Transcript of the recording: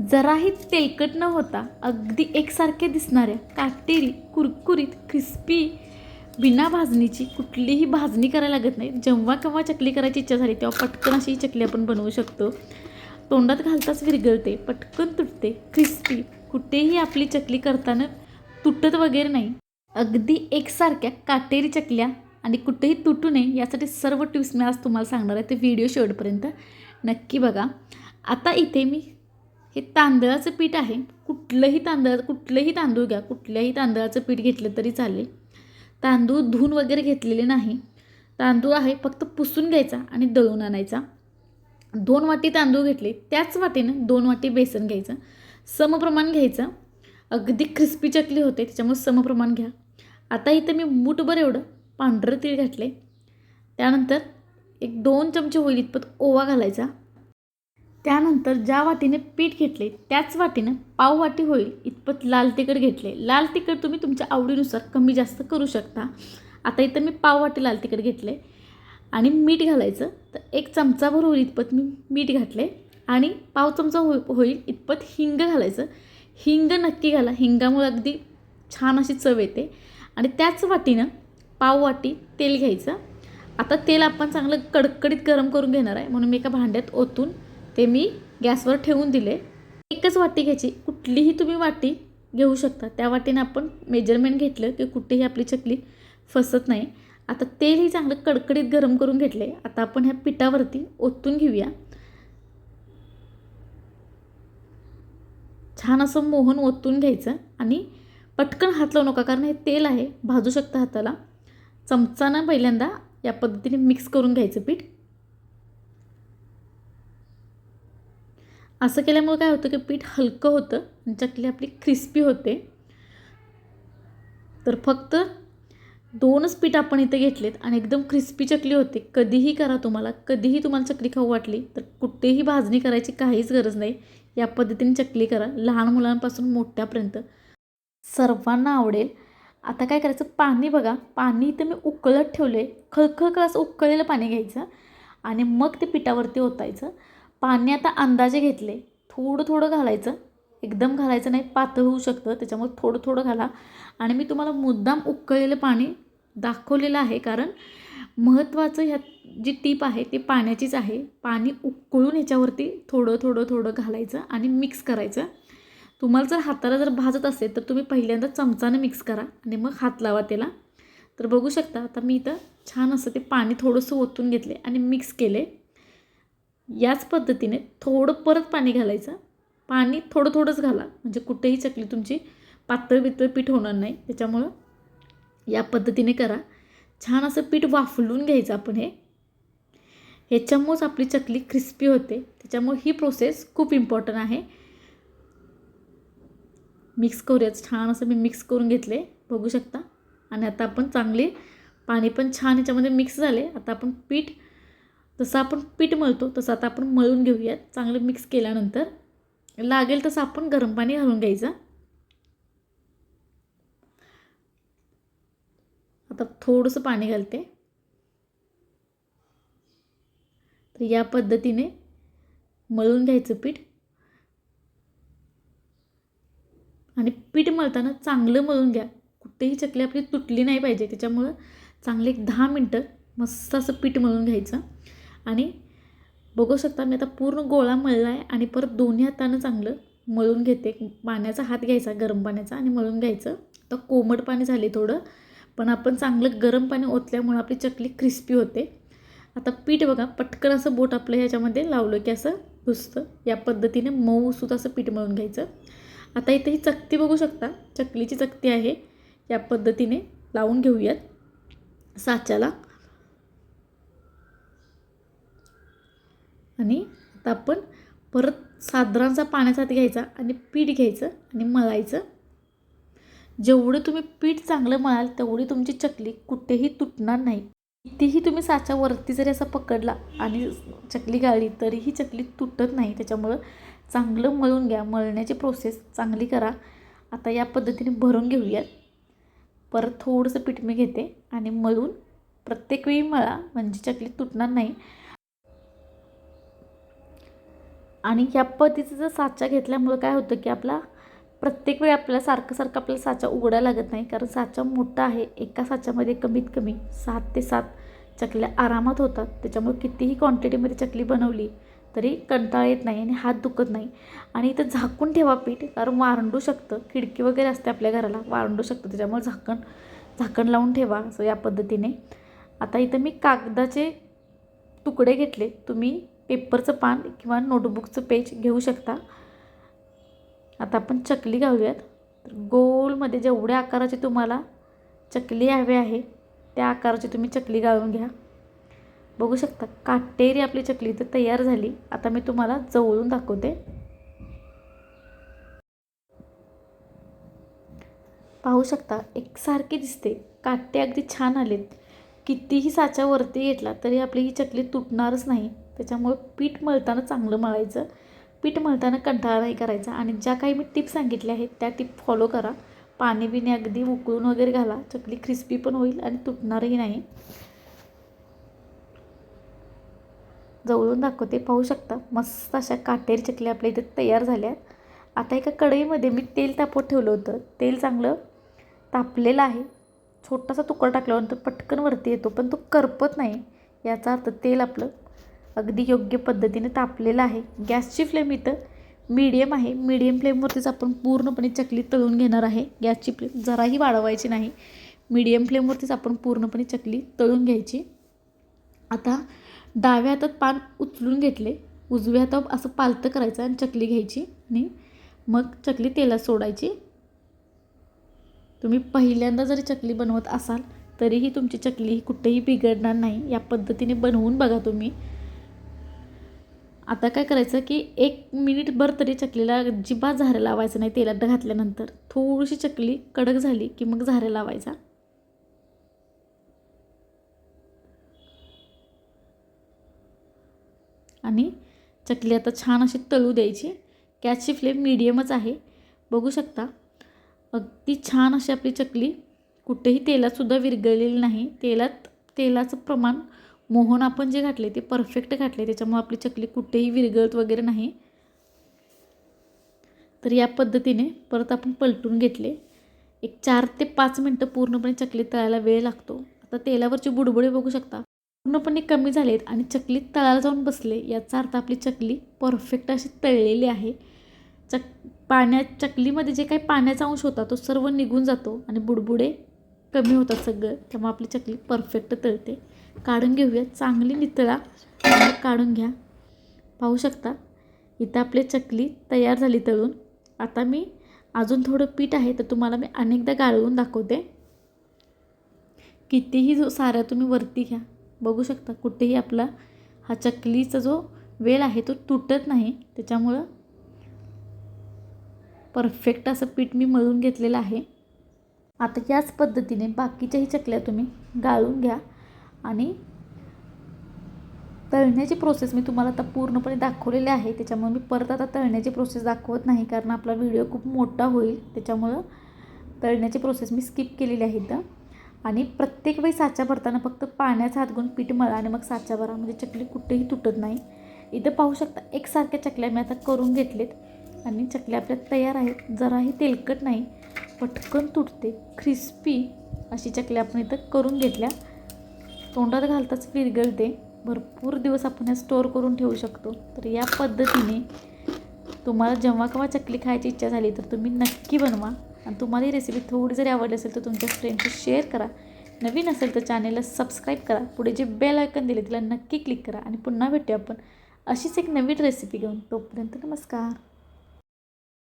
जराही तेलकट न होता अगदी एकसारखे दिसणाऱ्या काटेरी कुरकुरीत क्रिस्पी बिना भाजणीची कुठलीही भाजणी करायला लागत नाही. जेव्हा केव्हा चकली करायची इच्छा झाली तेव्हा पटकन अशी चकली आपण बनवू शकतो. तोंडात घालताच विरघळते पटकन तुटते. क्रिस्पी कुठेही आपली चकली करताना तुटत वगैरे नाही. अगदी एकसारख्या काटेरी चकल्या आणि कुठेही तुटू नये यासाठी सर्व टिप्स मी आज तुम्हाला सांगणार आहे. ते व्हिडिओ शेवटपर्यंत नक्की बघा. आता इथे मी हे तांदळाचं पीठ आहे. कुठलंही तांदळा कुठलंही तांदूळ घ्या कुठल्याही तांदळाचं पीठ घेतलं तरी चालेल. तांदूळ धुवून वगैरे घेतलेले नाही. तांदूळ आहे फक्त पुसून घ्यायचा आणि दळून आणायचा. दोन वाटी तांदूळ घेतले त्याच वाटीनं दोन वाटी बेसन घ्यायचं. समप्रमाण घ्यायचं. अगदी क्रिस्पी चकली होते त्याच्यामुळे समप्रमाण घ्या. आता इथं मी मूठभर एवढं पांढरं तीळ घातले त्यानंतर एक दोन चमचे होईल इतपत ओवा घालायचा. त्यानंतर ज्या वाटीने पीठ घेतले त्याच वाटीनं पाव वाटी होईल इतपत लाल तिखट घेतले. लाल तिखट तुम्ही तुमच्या आवडीनुसार कमी जास्त करू शकता. आता इथं मी पाव वाटी लाल तिखट घेतले आणि मीठ घालायचं. तर एक चमचाभर होईल इतपत मी मीठ घातले आणि पाव चमचा हो होईल इतपत हिंग घालायचं. हिंग नक्की घाला. हिंगामुळे अगदी छान अशी चव येते. आणि त्याच वाटीनं पाव वाटी तेल घ्यायचं. आता तेल आपण चांगलं कडकडीत गरम करून घेणार आहे. म्हणून मी एका भांड्यात ओतून ते मी गॅसवर ठेवून दिले. एकच वाटी घ्यायची. कुठलीही तुम्ही वाटी घेऊ शकता. त्या वाटीनं आपण मेजरमेंट घेतलं की कुठेही आपली चकली फसत नाही. आता तेलही चांगलं कडकडीत गरम करून घेतले आता आपण ह्या पिठावरती ओतून घेऊया. छान असं मोहन ओतून घ्यायचं आणि पटकन हात लावू नका कारण हे तेल आहे. भाजू शकतं हाताला. चमचानं पहिल्यांदा या पद्धतीने मिक्स करून घ्यायचं पीठ. असं केल्यामुळे काय होतं की पीठ हलकं होतं आणि चकली आपली क्रिस्पी होते. तर फक्त दोनच पीठ आपण इथे घेतलेत आणि एकदम क्रिस्पी चकली होते. कधीही करा तुम्हाला कधीही तुम्हाला चकली खाऊ वाटली तर कुठेही भाजणी करायची काहीच गरज नाही. या पद्धतीने चकली करा लहान मुलांपासून मोठ्यापर्यंत. सर्वांना आवडेल. आता काय करायचं पाणी बघा. पाणी इथं मी उकळत ठेवले खळखळ असं उकळलेलं पाणी घ्यायचं आणि मग ते पिठावरती ओतायचं. पाणी आता अंदाजे घेतले. थोडं थोडं घालायचं. एकदम घालायचं नाही पातळ होऊ शकतं. त्याच्यामुळे थोडं थोडं घाला. आणि मी तुम्हाला मुद्दाम उकळलेलं पाणी दाखवलेलं आहे कारण महत्त्वाचं ह्यात जी टीप आहे ती पाण्याचीच आहे. पाणी उकळून ह्याच्यावरती थोडं थोडं थोडं घालायचं आणि मिक्स करायचं. तुम्हाला जर हाताला जर भाजत असेल तर तुम्ही पहिल्यांदा चमचानं मिक्स करा आणि मग हात लावा त्याला. तर बघू शकता आता मी इथं छान असं ते पाणी थोडंसं ओतून घेतले आणि मिक्स केले. याच पद्धतीने थोडं परत पाणी घालायचं. पाणी थोडं थोडंच घाला. म्हणजे कुठेही चकली तुमची पातळ बितळ पीठ होणार नाही. त्याच्यामुळं या पद्धतीने करा. छान असं पीठ वाफलून घ्यायचं आपण हे. ह्याच्यामुळंच आपली चकली क्रिस्पी होते. त्याच्यामुळे ही प्रोसेस खूप इम्पॉर्टंट आहे. मिक्स करूयाच छान असं मी मिक्स करून घेतले. बघू शकता. आणि आता आपण चांगले पाणी पण छान याच्यामध्ये मिक्स झाले. आता आपण पीठ जसं आपण पीठ मळतो तसं आता आपण मळून घेऊयात. चांगलं मिक्स केल्यानंतर लागेल तसं आपण गरम पाणी घालून घ्यायचं. आता थोडंसं पाणी घालते. तर या पद्धतीने मळून घ्यायचं पीठ. आणि पीठ मळताना चांगलं मळून घ्या. कुठेही चकली आपली तुटली नाही पाहिजे त्याच्यामुळं चांगले एक दहा मिनटं मस्त असं पीठ मळून घ्यायचं. आणि बघू शकता मी आता पूर्ण गोळा मळला आहे आणि परत दोन्ही हातानं चांगलं मळून घेते. पाण्याचा हात घ्यायचा गरम पाण्याचा आणि मळून घ्यायचं. तर कोमट पाणी झाले थोडं पण आपण चांगलं गरम पाणी ओतल्यामुळं आपली चकली क्रिस्पी होते. आता पीठ बघा पटकन असं बोट आपलं ह्याच्यामध्ये लावलं की असं घुसतं. या पद्धतीने मऊसूत असं पीठ मळून घ्यायचं. आता इथे ही चकती बघू शकता चकलीची चकती आहे. या पद्धतीने लावून घेऊयात साच्याला. आणि आता आपण परत साधारणचा पाण्याचा हात घ्यायचा आणि पीठ घ्यायचं आणि मळायचं. जेवढं तुम्ही पीठ चांगलं मळाल तेवढी तुमची चकली कुठेही तुटणार नाही. कितीही तुम्ही साच्यावरती जरी असा पकडला आणि चकली गाळली तरीही चकली तुटत नाही. त्याच्यामुळं चांगलं मळून घ्या. मळण्याची प्रोसेस चांगली करा. आता या पद्धतीने भरून घेऊयात. परत थोडंसं पीठ मी घेते आणि मळून प्रत्येक वेळी मळा. म्हणजे चकली तुटणार नाही. आणि ह्या पद्धतीचा जर साचा घेतल्यामुळं काय होतं की आपला प्रत्येक वेळी आपल्याला सारखं सारखं आपल्याला साचा उघडायला लागत नाही कारण साचा मोठा आहे. एका साच्यामध्ये कमीत कमी सात ते सात चकल्या आरामात होतात. त्याच्यामुळे कितीही क्वांटिटीमध्ये चकली बनवली तरी कंटाळा येत नाही आणि हात दुखत नाही. आणि इथं झाकून ठेवा पीठ कारण वारंडू शकतं. खिडकी वगैरे असते आपल्या घराला वारंडू शकतं. त्याच्यामुळे झाकण झाकण लावून ठेवा असं या पद्धतीने. आता इथं मी कागदाचे तुकडे घेतले. तुम्ही पेपरचं पान किंवा नोटबुकचं पेज घेऊ शकता. आता आपण चकली घालूयात. तर गोलमध्ये जेवढ्या आकाराची तुम्हाला चकली हवी आहे त्या आकाराची तुम्ही चकली गाळून घ्या. बघू शकता काटेरी आपली चकली इथं तयार झाली. आता मी तुम्हाला जवळून दाखवते. पाहू शकता एकसारखी दिसते. काटे अगदी छान आलेत. कितीही साच्या वरती घेतला तरी आपली ही चकली तुटणारच नाही. त्याच्यामुळे पीठ मळताना चांगलं मळायचं. पीठ मळताना कंटाळा नाही करायचा. आणि ज्या काही मी टिप्स सांगितल्या आहेत त्या टिप फॉलो करा. पाणी बिणी अगदी उकळून वगैरे घाला. चकली क्रिस्पी पण होईल आणि तुटणारही नाही. जवळून दाखवते. पाहू शकता. मस्त अशा काटेरी चकल्या आपल्या इथे तयार झाल्या. आता एका कढईमध्ये मी तेल तापवत ठेवलं होतं. तेल चांगलं तापलेलं आहे. छोटासा तुकडा टाकल्यानंतर पटकन वरती येतो पण तो करपत नाही. याचा अर्थ तेल आपलं अगदी योग्य पद्धतीने तापलेलं आहे. गॅसची फ्लेम इथं मीडियम आहे. मीडियम फ्लेमवरतीच आपण पूर्णपणे चकली तळून घेणार आहे. गॅसची फ्लेम जराही वाढवायची नाही. मीडियम फ्लेमवरतीच आपण पूर्णपणे चकली तळून घ्यायची. आता डाव्या हातात पान उचलून घेतले. उजव्या हातात असं पालतं करायचं आणि चकली घ्यायची आणि मग चकली तेलात सोडायची. तुम्ही पहिल्यांदा जरी चकली बनवत असाल तरीही तुमची चकली ही कुठेही बिघडणार नाही. या पद्धतीने बनवून बघा तुम्ही. आता काय करायचं की एक मिनिटभर तरी चकलीला अजिबात झारे लावायचं नाही तेलात घातल्यानंतर. थोडीशी चकली कडक झाली की मग झारे लावायचा. आणि चकली आता छान अशी तळू द्यायची. गॅसची फ्लेम मिडियमच आहे. बघू शकता. अगदी छान अशी आपली चकली कुठेही तेलातसुद्धा विरघळलेली नाही. तेलात तेलाचं प्रमाण मोहन आपण जे घातले ते परफेक्ट घातले त्याच्यामुळे आपली चकली कुठेही विरघळत वगैरे नाही. तर या पद्धतीने परत आपण पलटून घेतले. एक चार ते पाच मिनटं पूर्णपणे चकली तळायला वेळ लागतो. आता तेलावरचे बुडबुडे बघू शकता. पूर्णपणे कमी झालेत आणि चकली तळायला जाऊन बसले याचा अर्थ आपली चकली परफेक्ट अशी तळलेली आहे. चक पाण्या चकलीमध्ये जे काही पाण्याचा अंश होता तो सर्व निघून जातो आणि बुडबुडे कमी होतात सगळं. त्यामुळे आपली चकली परफेक्ट तळते. काढून घेऊया. चांगली नितळा काढून घ्या. पाहू शकता इथं आपली चकली तयार झाली तळून. आता मी अजून थोडं पीठ आहे तर तुम्हाला मी अनेकदा गाळवून दाखवते. कितीही जो साऱ्या तुम्ही वरती घ्या. बघू शकता कुठेही आपला हा चकलीचा जो वेल आहे तो तुटत नाही. त्याच्यामुळं परफेक्ट असं पीठ मी मळून घेतलेलं आहे. आता याच पद्धतीने बाकीच्याही चकल्या तुम्ही गाळून घ्या. आणि तळण्याची प्रोसेस मी तुम्हाला आता पूर्णपणे दाखवलेली आहे. त्याच्यामुळे मी परत आता तळण्याची प्रोसेस दाखवत नाही कारण आपला व्हिडिओ खूप मोठा होईल. त्याच्यामुळं तळण्याची प्रोसेस मी स्किप केलेली आहे इथं. आणि प्रत्येक वेळी साचा भरताना फक्त पाण्याचा हात घेऊन पीठ मळा आणि मग साचा भरा. म्हणजे चकली कुठेही तुटत नाही. इथं पाहू शकता एकसारख्या चकल्या मी आता करून घेतलेत. आणि चकल्या आपल्या तयार आहेत. जराही तेलकट नाही. पटकन तुटते. क्रिस्पी अशी चकल्या आपण इथं करून घेतल्या. तोंडात घालताच विरघळते. भरपूर दिवस आपण या स्टोअर करून ठेवू शकतो. तर या पद्धतीने तुम्हाला जेव्हा केव्हा चकली खायची इच्छा झाली तर तुम्ही नक्की बनवा. आणि तुम्हाला ही रेसिपी थोडी जरी आवडली असेल तर तुमच्या फ्रेंडशी शेअर करा. नवीन असेल तर चॅनेलला सबस्क्राईब करा. पुढे जे बेल आयकन दिले तिला नक्की क्लिक करा. आणि पुन्हा भेटूया आपण अशीच एक नवीन रेसिपी घेऊन. तोपर्यंत नमस्कार.